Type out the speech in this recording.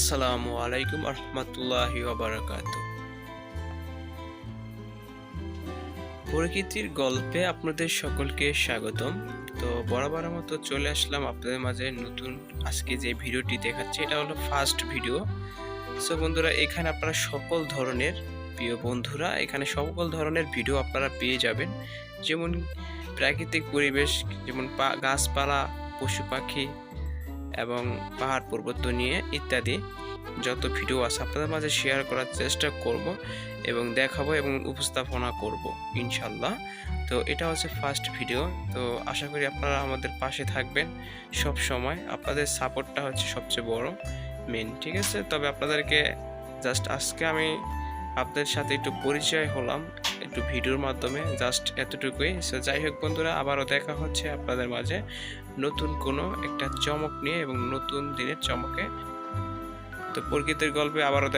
আসসালামু আলাইকুম রহমতুল্লাহি বারাকাত প্রকৃতির গল্পে আপনাদের সকলকে স্বাগতম। তো বরাবর মতো চলে আসলাম আপনাদের মাঝে নতুন আজকে যে ভিডিওটি দেখাচ্ছি, এটা হলো ফার্স্ট ভিডিও সো বন্ধুরা, এখানে আপনারা সকল ধরনের, প্রিয় বন্ধুরা, এখানে সকল ধরনের ভিডিও আপনারা পেয়ে যাবেন। যেমন প্রাকৃতিক পরিবেশ, যেমন গাছপালা, পশু পাখি এবং পাহাড় পর্বত নিয়ে ইত্যাদি যত ভিডিও আছে আপনাদের মাঝে শেয়ার করার চেষ্টা করব এবং দেখাবো এবং উপস্থাপনা করব ইনশাল্লাহ তো এটা হচ্ছে ফার্স্ট ভিডিও তো আশা করি আপনারা আমাদের পাশে থাকবেন সব সময়। আপনাদের সাপোর্টটা হচ্ছে সবচেয়ে বড় মেন ঠিক আছে? তবে আপনাদেরকে জাস্ট আজকে আমি আপনাদের সাথে একটু পরিচয় হলাম। একটু ভিডিওর মাধ্যমে জাস্ট এতটুকুই। সো যাই হোক বন্ধুরা, আবারও দেখা হচ্ছে আপনাদের মাঝে নতুন কোনো একটা চমক নিয়ে এবং নতুন দিনের চমকে। তো প্রকৃতির গল্পে আবারও